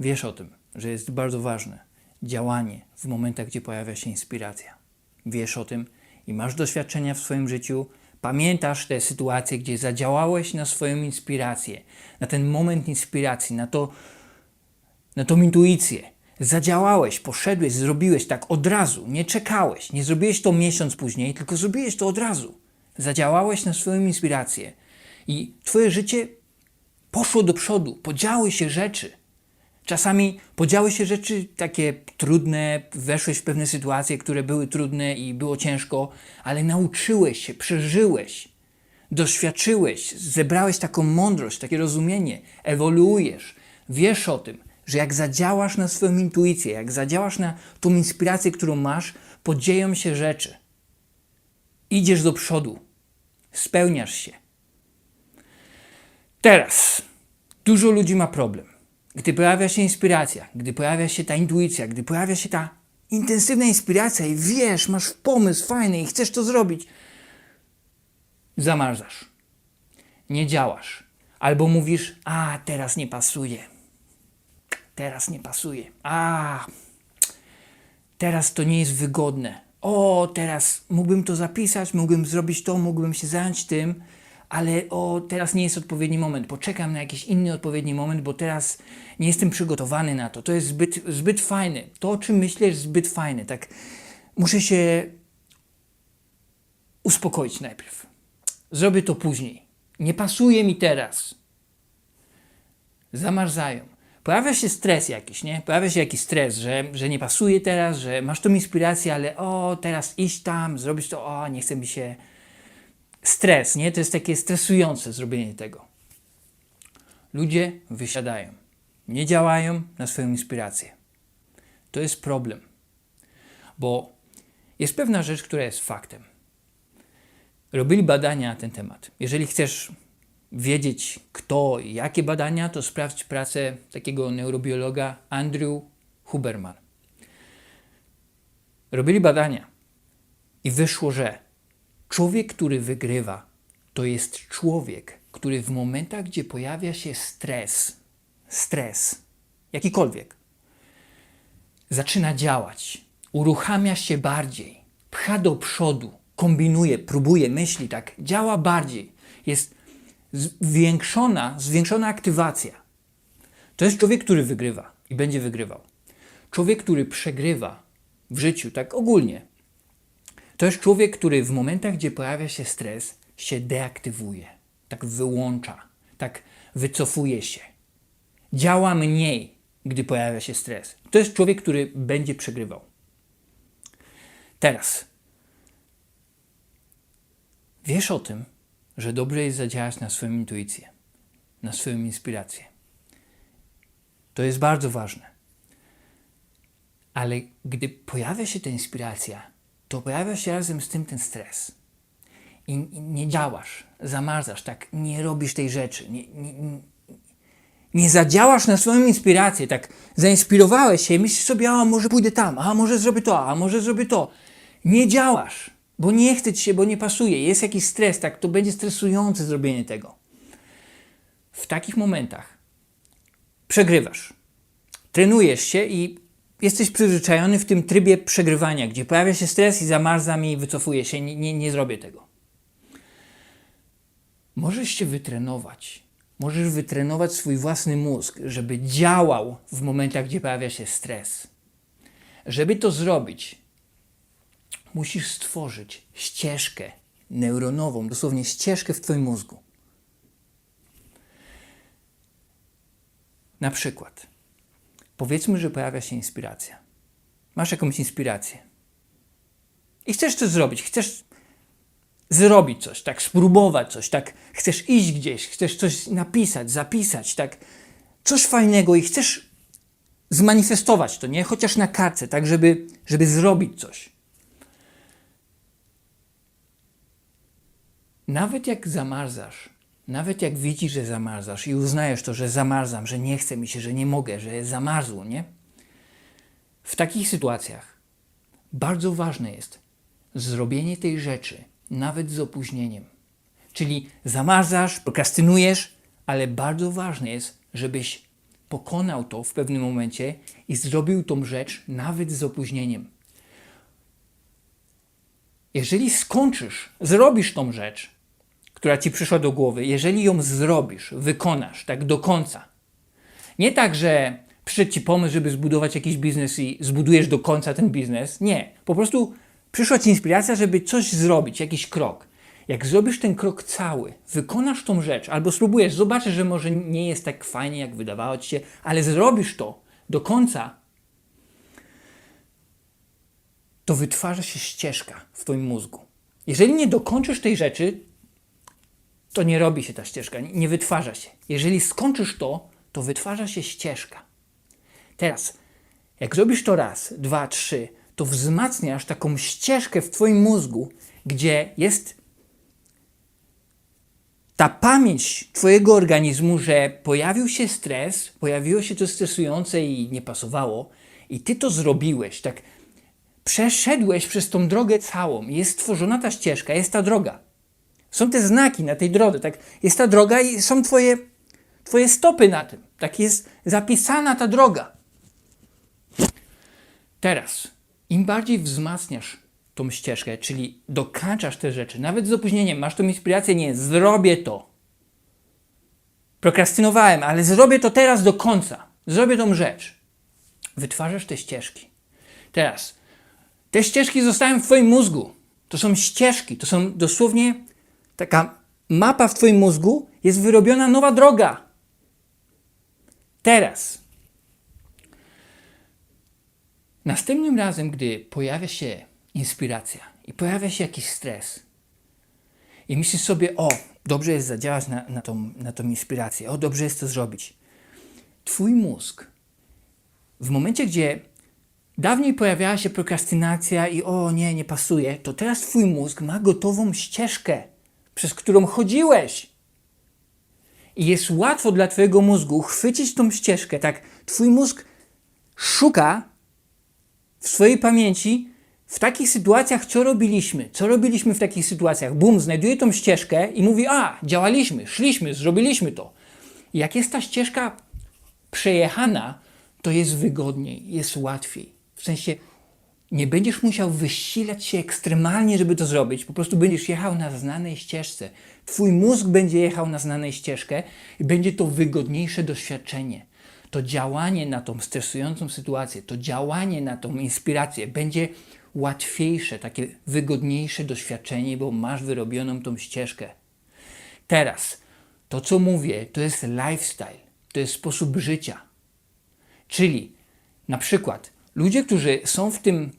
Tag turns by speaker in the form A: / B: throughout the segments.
A: Wiesz o tym, że jest bardzo ważne działanie w momentach, gdzie pojawia się inspiracja. Wiesz o tym i masz doświadczenia w swoim życiu. Pamiętasz te sytuacje, gdzie zadziałałeś na swoją inspirację, na ten moment inspiracji, na to, na tą intuicję. Zadziałałeś, poszedłeś, zrobiłeś tak od razu, nie czekałeś, nie zrobiłeś to miesiąc później, tylko zrobiłeś to od razu. Zadziałałeś na swoją inspirację i twoje życie poszło do przodu, podziały się rzeczy. Czasami podziały się rzeczy takie trudne, weszłeś w pewne sytuacje, które były trudne i było ciężko, ale nauczyłeś się, przeżyłeś, doświadczyłeś, zebrałeś taką mądrość, takie rozumienie, ewoluujesz, wiesz o tym, że jak zadziałasz na swoją intuicję, jak zadziałasz na tą inspirację, którą masz, podzieją się rzeczy. Idziesz do przodu, spełniasz się. Teraz dużo ludzi ma problem. Gdy pojawia się inspiracja, gdy pojawia się ta intuicja, gdy pojawia się ta intensywna inspiracja i wiesz, masz pomysł fajny i chcesz to zrobić, zamarzasz. Nie działasz. Albo mówisz, a teraz nie pasuje. Teraz nie pasuje. A teraz to nie jest wygodne. O, teraz mógłbym to zapisać, mógłbym zrobić to, mógłbym się zająć tym, ale o, teraz nie jest odpowiedni moment. Poczekam na jakiś inny odpowiedni moment, bo teraz nie jestem przygotowany na to. To jest zbyt, zbyt fajne. To, o czym myślę, jest zbyt fajne. Tak, muszę się uspokoić najpierw. Zrobię to później. Nie pasuje mi teraz. Zamarzają. Pojawia się stres jakiś, nie? Pojawia się jakiś stres, że, że nie pasuje teraz, że masz tą inspirację, ale o, teraz iść tam, zrobić to, o, nie chce mi się. Stres, nie? To jest takie stresujące zrobienie tego. Ludzie wysiadają. Nie działają na swoją inspirację. To jest problem. Bo jest pewna rzecz, która jest faktem. Robili badania na ten temat. Jeżeli chcesz wiedzieć kto i jakie badania, to sprawdź pracę takiego neurobiologa Andrew Huberman. Robili badania i wyszło, że człowiek, który wygrywa, to jest człowiek, który w momentach, gdzie pojawia się stres, stres, jakikolwiek, zaczyna działać, uruchamia się bardziej, pcha do przodu, kombinuje, próbuje, myśli tak, działa bardziej, jest zwiększona, zwiększona aktywacja. To jest człowiek, który wygrywa i będzie wygrywał. Człowiek, który przegrywa w życiu, tak ogólnie, to jest człowiek, który w momentach, gdzie pojawia się stres, się deaktywuje, tak wyłącza, tak wycofuje się. Działa mniej, gdy pojawia się stres. To jest człowiek, który będzie przegrywał. Teraz wiesz o tym, że dobrze jest zadziałać na swoją intuicję, na swoją inspirację. To jest bardzo ważne. Ale gdy pojawia się ta inspiracja, to pojawia się razem z tym ten stres. I nie działasz, zamarzasz, tak, nie robisz tej rzeczy, nie, nie, nie, zadziałasz na swoją inspirację, tak zainspirowałeś się myślisz sobie, a może pójdę tam, a może zrobię to, a może zrobię to. Nie działasz, bo nie chce ci się, bo nie pasuje, jest jakiś stres, tak, to będzie stresujące zrobienie tego. W takich momentach przegrywasz. Trenujesz się i jesteś przyzwyczajony w tym trybie przegrywania, gdzie pojawia się stres i zamarzam i wycofuję się, nie, nie, nie zrobię tego. Możesz się wytrenować. Możesz wytrenować swój własny mózg, żeby działał w momentach, gdzie pojawia się stres. Żeby to zrobić, musisz stworzyć ścieżkę neuronową, dosłownie ścieżkę w Twoim mózgu. Na przykład, powiedzmy, że pojawia się inspiracja. Masz jakąś inspirację i chcesz coś zrobić, chcesz zrobić coś, tak, spróbować coś, tak, chcesz iść gdzieś, chcesz coś napisać, zapisać, tak, coś fajnego i chcesz zmanifestować to, nie? Chociaż na kartce, tak, żeby, żeby zrobić coś. Nawet jak zamarzasz, nawet jak widzisz, że zamarzasz i uznajesz to, że zamarzam, że nie chce mi się, że nie mogę, że zamarzło, nie? W takich sytuacjach bardzo ważne jest zrobienie tej rzeczy, nawet z opóźnieniem. Czyli zamarzasz, prokrastynujesz, ale bardzo ważne jest, żebyś pokonał to w pewnym momencie i zrobił tą rzecz nawet z opóźnieniem. Jeżeli skończysz, zrobisz tą rzecz, która ci przyszła do głowy, jeżeli ją zrobisz, wykonasz tak do końca, nie tak, że przyszedł ci pomysł, żeby zbudować jakiś biznes i zbudujesz do końca ten biznes. Nie. Po prostu przyszła ci inspiracja, żeby coś zrobić, jakiś krok. Jak zrobisz ten krok cały, wykonasz tą rzecz, albo spróbujesz, zobaczysz, że może nie jest tak fajnie, jak wydawało ci się, ale zrobisz to do końca, to wytwarza się ścieżka w twoim mózgu. Jeżeli nie dokończysz tej rzeczy, to nie robi się ta ścieżka, nie wytwarza się. Jeżeli skończysz to, to wytwarza się ścieżka. Teraz, jak zrobisz to raz, dwa, trzy, to wzmacniasz taką ścieżkę w Twoim mózgu, gdzie jest ta pamięć Twojego organizmu, że pojawił się stres, pojawiło się to stresujące i nie pasowało, i Ty to zrobiłeś, tak przeszedłeś przez tą drogę całą, jest stworzona ta ścieżka, jest ta droga. Są te znaki na tej drodze, tak? Jest ta droga i są Twoje, twoje stopy na tym. Tak jest zapisana ta droga. Teraz, im bardziej wzmacniasz tą ścieżkę, czyli dokańczasz te rzeczy, nawet z opóźnieniem, masz tą inspirację, nie, zrobię to. Prokrastynowałem, ale zrobię to teraz do końca. Zrobię tą rzecz. Wytwarzasz te ścieżki. Teraz, te ścieżki zostają w Twoim mózgu. To są ścieżki, to są dosłownie taka mapa w Twoim mózgu, jest wyrobiona nowa droga. Teraz, następnym razem, gdy pojawia się inspiracja i pojawia się jakiś stres i myślisz sobie, o, dobrze jest zadziałać na, na, tą, na tą inspirację, o, dobrze jest to zrobić. Twój mózg, w momencie, gdzie dawniej pojawiała się prokrastynacja i o, nie, nie pasuje, to teraz Twój mózg ma gotową ścieżkę, przez którą chodziłeś. I jest łatwo dla Twojego mózgu chwycić tą ścieżkę. Tak, Twój mózg szuka w swojej pamięci w takich sytuacjach, co robiliśmy, co robiliśmy w takich sytuacjach. Bum, znajduje tą ścieżkę i mówi: A, działaliśmy, szliśmy, zrobiliśmy to. I jak jest ta ścieżka przejechana, to jest wygodniej, jest łatwiej. W sensie nie będziesz musiał wysilać się ekstremalnie, żeby to zrobić. Po prostu będziesz jechał na znanej ścieżce. Twój mózg będzie jechał na znanej ścieżkę i będzie to wygodniejsze doświadczenie. To działanie na tą stresującą sytuację, to działanie na tą inspirację będzie łatwiejsze, takie wygodniejsze doświadczenie, bo masz wyrobioną tą ścieżkę. Teraz, to co mówię, to jest lifestyle, to jest sposób życia. Czyli na przykład ludzie, którzy są w tym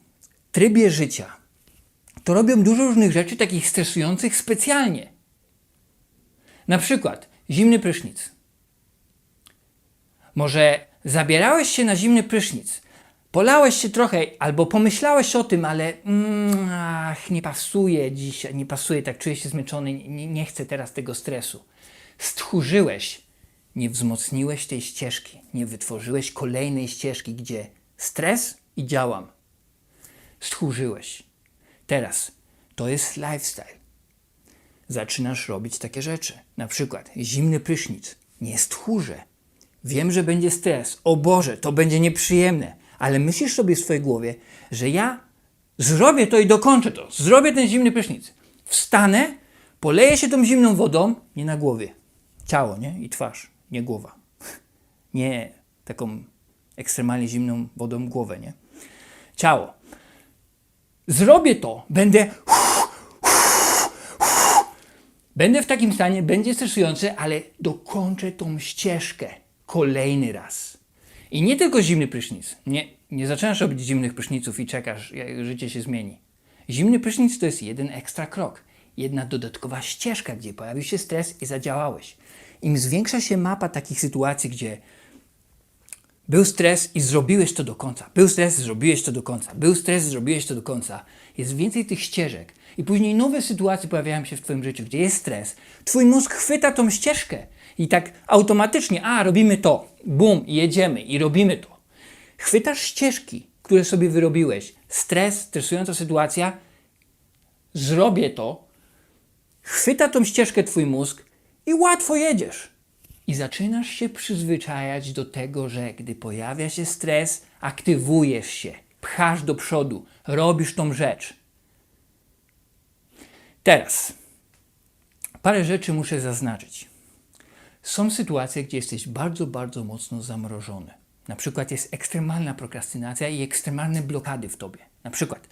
A: trybie życia, to robią dużo różnych rzeczy takich stresujących specjalnie. Na przykład zimny prysznic. Może zabierałeś się na zimny prysznic, polałeś się trochę albo pomyślałeś o tym, ale mm, ach, nie pasuje dzisiaj, nie pasuje, tak czuję się zmęczony, nie, nie chcę teraz tego stresu. Stchórzyłeś, nie wzmocniłeś tej ścieżki, nie wytworzyłeś kolejnej ścieżki, gdzie stres i działam. Stchórzyłeś. Teraz to jest lifestyle. Zaczynasz robić takie rzeczy. Na przykład zimny prysznic. Nie stchórzę. Wiem, że będzie stres. O Boże, to będzie nieprzyjemne. Ale myślisz sobie w swojej głowie, że ja zrobię to i dokończę to. Zrobię ten zimny prysznic. Wstanę, poleję się tą zimną wodą, nie na głowie. Ciało, nie? I twarz, nie głowa. Nie taką ekstremalnie zimną wodą głowę, nie? Ciało. Zrobię to, będę. Będę w takim stanie, będzie stresujące, ale dokończę tą ścieżkę kolejny raz. I nie tylko zimny prysznic. Nie, nie zaczynasz robić zimnych pryszniców i czekasz, jak życie się zmieni. Zimny prysznic to jest jeden ekstra krok, jedna dodatkowa ścieżka, gdzie pojawił się stres i zadziałałeś. Im zwiększa się mapa takich sytuacji, gdzie był stres i zrobiłeś to do końca. Był stres, zrobiłeś to do końca. Był stres, zrobiłeś to do końca. Jest więcej tych ścieżek. I później nowe sytuacje pojawiają się w Twoim życiu, gdzie jest stres. Twój mózg chwyta tą ścieżkę i tak automatycznie, a robimy to, bum, jedziemy i robimy to. Chwytasz ścieżki, które sobie wyrobiłeś. Stres, stresująca sytuacja, zrobię to. Chwyta tą ścieżkę Twój mózg i łatwo jedziesz. I zaczynasz się przyzwyczajać do tego, że gdy pojawia się stres, aktywujesz się, pchasz do przodu, robisz tą rzecz. Teraz parę rzeczy muszę zaznaczyć. Są sytuacje, gdzie jesteś bardzo, bardzo mocno zamrożony. Na przykład jest ekstremalna prokrastynacja i ekstremalne blokady w tobie. Na przykład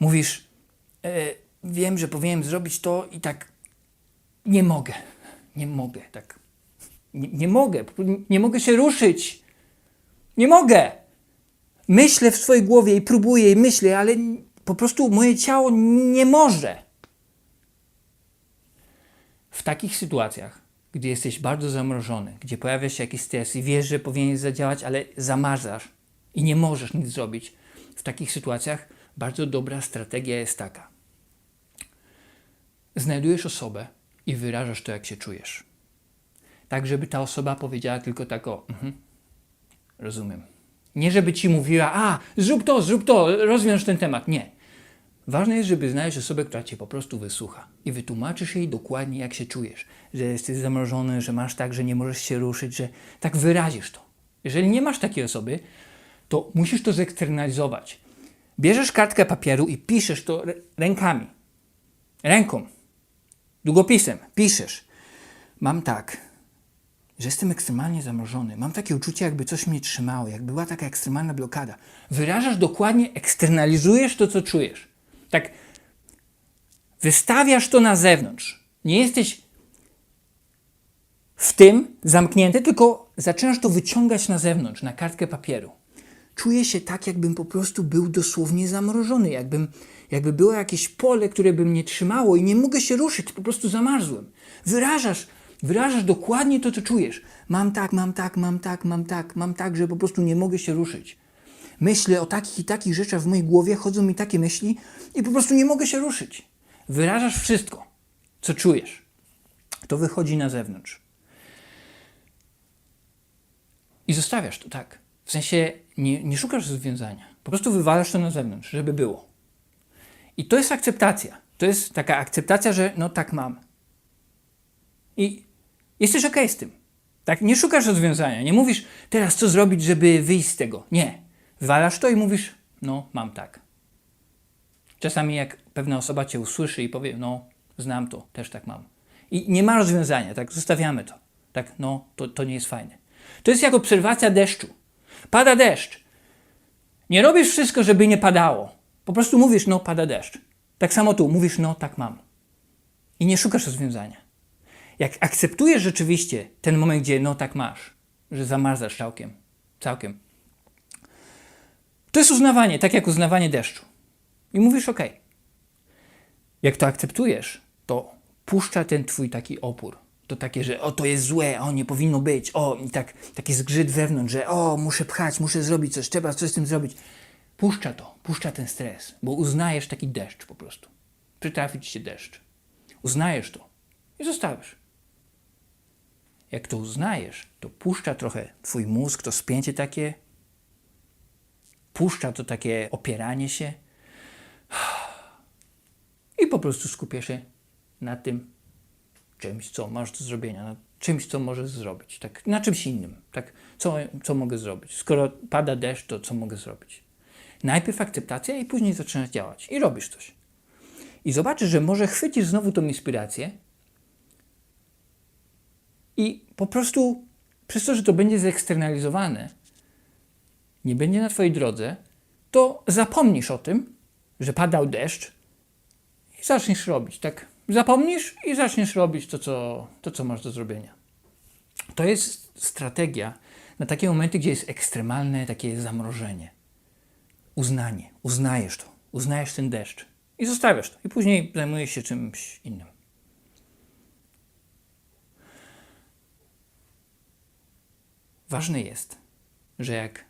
A: mówisz, e, wiem, że powinienem zrobić to i tak nie mogę. Nie mogę, tak. Nie, nie mogę, nie mogę się ruszyć. Nie mogę. Myślę w swojej głowie i próbuję i myślę, ale po prostu moje ciało nie może. W takich sytuacjach, gdy jesteś bardzo zamrożony, gdzie pojawia się jakiś stres i wiesz, że powinieneś zadziałać, ale zamarzasz i nie możesz nic zrobić, w takich sytuacjach bardzo dobra strategia jest taka. Znajdujesz osobę i wyrażasz to, jak się czujesz. Tak, żeby ta osoba powiedziała tylko tak o, mhm, rozumiem. Nie, żeby ci mówiła, a, zrób to, zrób to, rozwiąż ten temat. Nie. Ważne jest, żeby znaleźć osobę, która cię po prostu wysłucha i wytłumaczysz jej dokładnie, jak się czujesz. Że jesteś zamrożony, że masz tak, że nie możesz się ruszyć, że tak wyrazisz to. Jeżeli nie masz takiej osoby, to musisz to zeksternalizować. Bierzesz kartkę papieru i piszesz to rę- rękami. Ręką. Długopisem. Piszesz. Mam tak, że jestem ekstremalnie zamrożony. Mam takie uczucie, jakby coś mnie trzymało, jakby była taka ekstremalna blokada. Wyrażasz dokładnie, eksternalizujesz to, co czujesz. Tak wystawiasz to na zewnątrz. Nie jesteś w tym zamknięty, tylko zaczynasz to wyciągać na zewnątrz, na kartkę papieru. Czuję się tak, jakbym po prostu był dosłownie zamrożony, jakbym, jakby było jakieś pole, które by mnie trzymało i nie mogę się ruszyć, po prostu zamarzłem. Wyrażasz, wyrażasz dokładnie to, co czujesz. Mam tak, mam tak, mam tak, mam tak, mam tak, że po prostu nie mogę się ruszyć. Myślę o takich i takich rzeczach w mojej głowie, chodzą mi takie myśli i po prostu nie mogę się ruszyć. Wyrażasz wszystko, co czujesz. To wychodzi na zewnątrz. I zostawiasz to tak. W sensie nie, nie szukasz rozwiązania. Po prostu wywalasz to na zewnątrz, żeby było. I to jest akceptacja. To jest taka akceptacja, że no tak mam. I jesteś okej z tym. Tak, nie szukasz rozwiązania. Nie mówisz teraz co zrobić, żeby wyjść z tego. Nie. Wywalasz to i mówisz, no mam tak. Czasami jak pewna osoba cię usłyszy i powie, no znam to, też tak mam. I nie ma rozwiązania, tak, zostawiamy to. Tak, no to, to nie jest fajne. To jest jak obserwacja deszczu. Pada deszcz. Nie robisz wszystko, żeby nie padało. Po prostu mówisz, no pada deszcz. Tak samo tu, mówisz, no tak mam. I nie szukasz rozwiązania. Jak akceptujesz rzeczywiście ten moment, gdzie no tak masz, że zamarzasz całkiem, całkiem, to jest uznawanie, tak jak uznawanie deszczu. I mówisz, ok. Jak to akceptujesz, to puszcza ten twój taki opór. To takie, że o, to jest złe, o, nie powinno być, o, i tak, taki zgrzyt wewnątrz, że o, muszę pchać, muszę zrobić coś, trzeba coś z tym zrobić. Puszcza to, puszcza ten stres, bo uznajesz taki deszcz po prostu. Przytrafi ci się deszcz. Uznajesz to i zostawisz. Jak to uznajesz, to puszcza trochę twój mózg, to spięcie takie, puszcza to takie opieranie się i po prostu skupiasz się na tym czymś, co masz do zrobienia, na czymś, co możesz zrobić, tak, na czymś innym, tak, co, co mogę zrobić. Skoro pada deszcz, to co mogę zrobić? Najpierw akceptacja i później zaczynasz działać i robisz coś. I zobaczysz, że może chwycisz znowu tą inspirację i po prostu przez to, że to będzie zeksternalizowane, nie będzie na Twojej drodze, to zapomnisz o tym, że padał deszcz i zaczniesz robić. Tak, zapomnisz i zaczniesz robić to, co, to, co masz do zrobienia. To jest strategia na takie momenty, gdzie jest ekstremalne takie zamrożenie. Uznanie. Uznajesz to. Uznajesz ten deszcz i zostawiasz to. I później zajmujesz się czymś innym. Ważne jest, że jak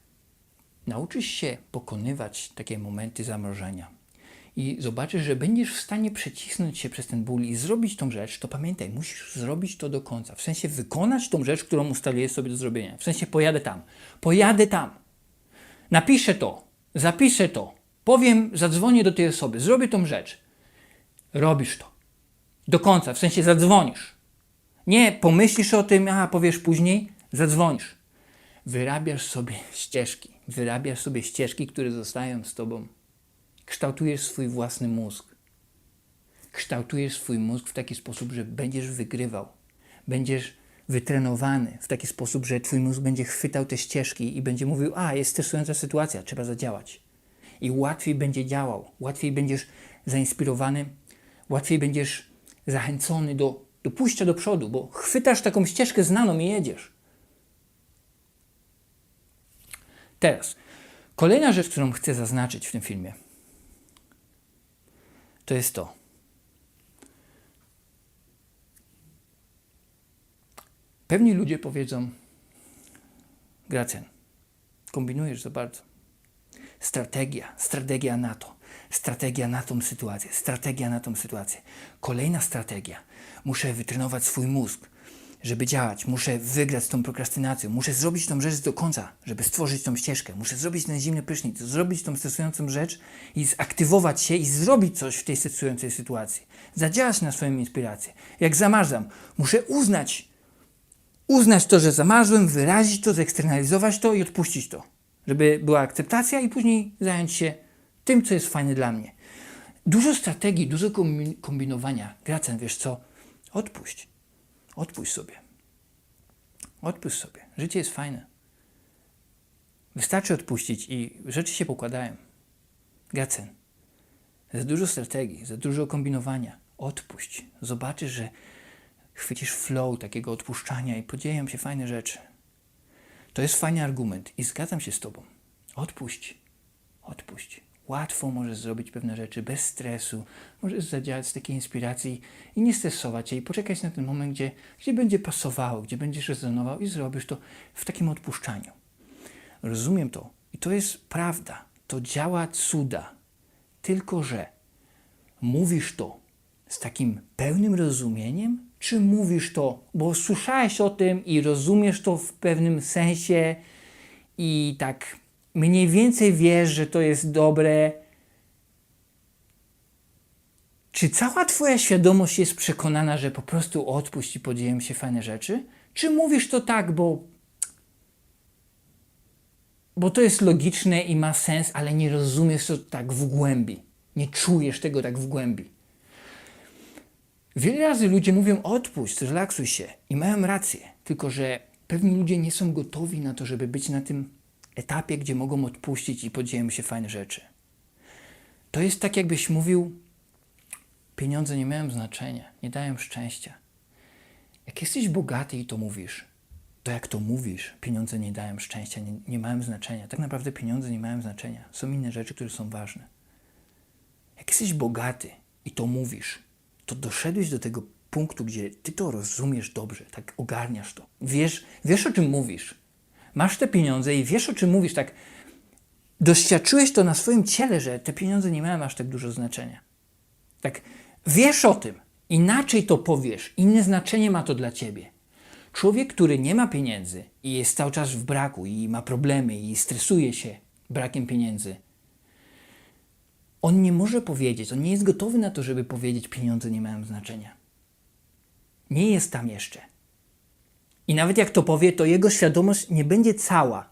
A: nauczysz się pokonywać takie momenty zamrożenia i zobaczysz, że będziesz w stanie przecisnąć się przez ten ból i zrobić tą rzecz, to pamiętaj, musisz zrobić to do końca. W sensie wykonać tą rzecz, którą ustaliłeś sobie do zrobienia. W sensie pojadę tam. Pojadę tam. Napiszę to. Zapiszę to. Powiem, zadzwonię do tej osoby. Zrobię tą rzecz. Robisz to. Do końca. W sensie zadzwonisz. Nie pomyślisz o tym, a powiesz później, zadzwonisz. Wyrabiasz sobie ścieżki. Wyrabiasz sobie ścieżki, które zostają z tobą. Kształtujesz swój własny mózg. Kształtujesz swój mózg w taki sposób, że będziesz wygrywał. Będziesz wytrenowany w taki sposób, że twój mózg będzie chwytał te ścieżki i będzie mówił: A, jest stresująca sytuacja, trzeba zadziałać. I łatwiej będzie działał, łatwiej będziesz zainspirowany, łatwiej będziesz zachęcony do, do pójścia do przodu, bo chwytasz taką ścieżkę znaną i jedziesz. Teraz, kolejna rzecz, którą chcę zaznaczyć w tym filmie, to jest to. Pewni ludzie powiedzą: Gracjan, kombinujesz za bardzo. Strategia, strategia na to, strategia na tą sytuację, strategia na tą sytuację. Kolejna strategia. Muszę wytrenować swój mózg, żeby działać. Muszę wygrać z tą prokrastynacją. Muszę zrobić tą rzecz do końca, żeby stworzyć tą ścieżkę. Muszę zrobić ten zimny prysznic, zrobić tą stresującą rzecz i zaktywować się i zrobić coś w tej stresującej sytuacji. Zadziałać na swoją inspirację. Jak zamarzam, muszę uznać, uznać to, że zamarzłem, wyrazić to, zeksternalizować to i odpuścić to. Żeby była akceptacja i później zająć się tym, co jest fajne dla mnie. Dużo strategii, dużo kombi- kombinowania. Gracjan, wiesz co? Odpuść. Odpuść sobie. Odpuść sobie. Życie jest fajne. Wystarczy odpuścić i rzeczy się pokładają. Gracjan. Za dużo strategii, za dużo kombinowania. Odpuść. Zobaczysz, że chwycisz flow takiego odpuszczania i podzieją się fajne rzeczy. To jest fajny argument i zgadzam się z Tobą. Odpuść. Odpuść. Łatwo możesz zrobić pewne rzeczy bez stresu. Możesz zadziałać z takiej inspiracji i nie stresować się i poczekać na ten moment, gdzie, gdzie będzie pasowało, gdzie będziesz rezonował i zrobisz to w takim odpuszczaniu. Rozumiem to i to jest prawda. To działa cuda. Tylko, że mówisz to z takim pełnym rozumieniem, czy mówisz to, bo słyszałeś o tym i rozumiesz to w pewnym sensie i tak mniej więcej wiesz, że to jest dobre. Czy cała Twoja świadomość jest przekonana, że po prostu odpuść i podzieją się fajne rzeczy? Czy mówisz to tak, bo, bo to jest logiczne i ma sens, ale nie rozumiesz to tak w głębi? Nie czujesz tego tak w głębi? Wiele razy ludzie mówią odpuść, zrelaksuj się i mają rację, tylko że pewni ludzie nie są gotowi na to, żeby być na tym etapie, gdzie mogą odpuścić i podzieją się fajne rzeczy. To jest tak, jakbyś mówił, pieniądze nie mają znaczenia, nie dają szczęścia. Jak jesteś bogaty i to mówisz, to jak to mówisz, pieniądze nie dają szczęścia, nie, nie mają znaczenia. Tak naprawdę pieniądze nie mają znaczenia. Są inne rzeczy, które są ważne. Jak jesteś bogaty i to mówisz, to doszedłeś do tego punktu, gdzie ty to rozumiesz dobrze, tak ogarniasz to. Wiesz, wiesz o czym mówisz. Masz te pieniądze i wiesz o czym mówisz, tak doświadczyłeś to na swoim ciele, że te pieniądze nie mają aż tak dużo znaczenia. Tak wiesz o tym, inaczej to powiesz, inne znaczenie ma to dla ciebie. Człowiek, który nie ma pieniędzy i jest cały czas w braku i ma problemy i stresuje się brakiem pieniędzy, on nie może powiedzieć, on nie jest gotowy na to, żeby powiedzieć, pieniądze nie mają znaczenia. Nie jest tam jeszcze. I nawet jak to powie, to jego świadomość nie będzie cała.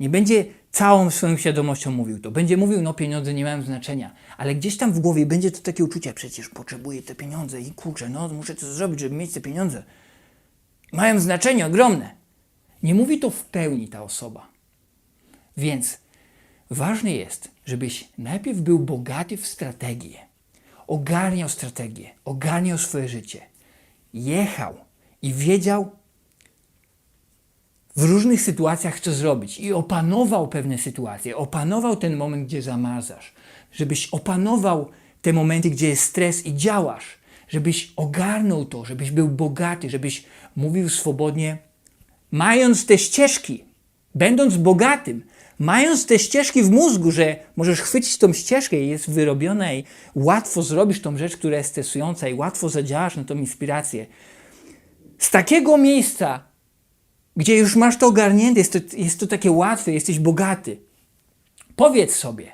A: Nie będzie całą swoją świadomością mówił to. Będzie mówił, no pieniądze nie mają znaczenia, ale gdzieś tam w głowie będzie to takie uczucie, przecież potrzebuję te pieniądze i kurczę, no muszę coś zrobić, żeby mieć te pieniądze. Mają znaczenie ogromne. Nie mówi to w pełni ta osoba. Więc ważne jest, żebyś najpierw był bogaty w strategię, ogarniał strategię, ogarniał swoje życie, jechał i wiedział w różnych sytuacjach, co zrobić. I opanował pewne sytuacje, opanował ten moment, gdzie zamarzasz, żebyś opanował te momenty, gdzie jest stres i działasz, żebyś ogarnął to, żebyś był bogaty, żebyś mówił swobodnie, mając te ścieżki, będąc bogatym, mając te ścieżki w mózgu, że możesz chwycić tą ścieżkę i jest wyrobiona i łatwo zrobisz tą rzecz, która jest stresująca i łatwo zadziałasz na tą inspirację. Z takiego miejsca, gdzie już masz to ogarnięte, jest to, jest to takie łatwe, jesteś bogaty. Powiedz sobie,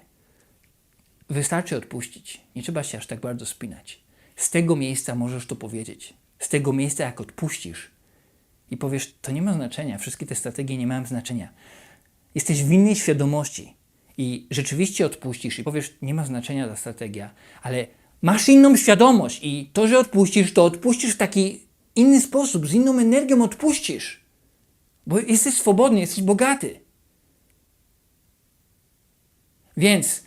A: wystarczy odpuścić. Nie trzeba się aż tak bardzo spinać. Z tego miejsca możesz to powiedzieć. z tego miejsca, jak odpuścisz i powiesz, to nie ma znaczenia, wszystkie te strategie nie mają znaczenia. Jesteś w innej świadomości i rzeczywiście odpuścisz i powiesz, nie ma znaczenia ta strategia, ale masz inną świadomość i to, że odpuścisz, to odpuścisz w taki inny sposób, z inną energią odpuścisz. Bo jesteś swobodny, jesteś bogaty. Więc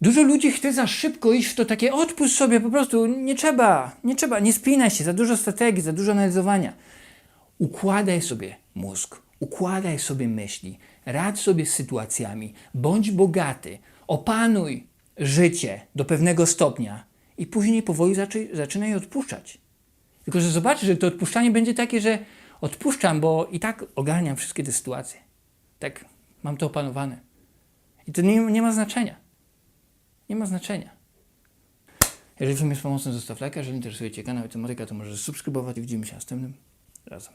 A: dużo ludzi chce za szybko iść w to takie odpuść sobie, po prostu nie trzeba, nie trzeba, nie spinaj się, za dużo strategii, za dużo analizowania. Układaj sobie mózg, układaj sobie myśli, radź sobie z sytuacjami, bądź bogaty, opanuj życie do pewnego stopnia i później powoli zaczy, zaczynaj odpuszczać. Tylko, że zobaczysz, że to odpuszczanie będzie takie, że odpuszczam, bo i tak ogarniam wszystkie te sytuacje. Tak, mam to opanowane. I to nie, nie ma znaczenia. Nie ma znaczenia. Jeżeli film jest pomocny, zostaw lajka. Jeżeli interesuje Cię kanał i tematyka, to możesz subskrybować i widzimy się następnym razem.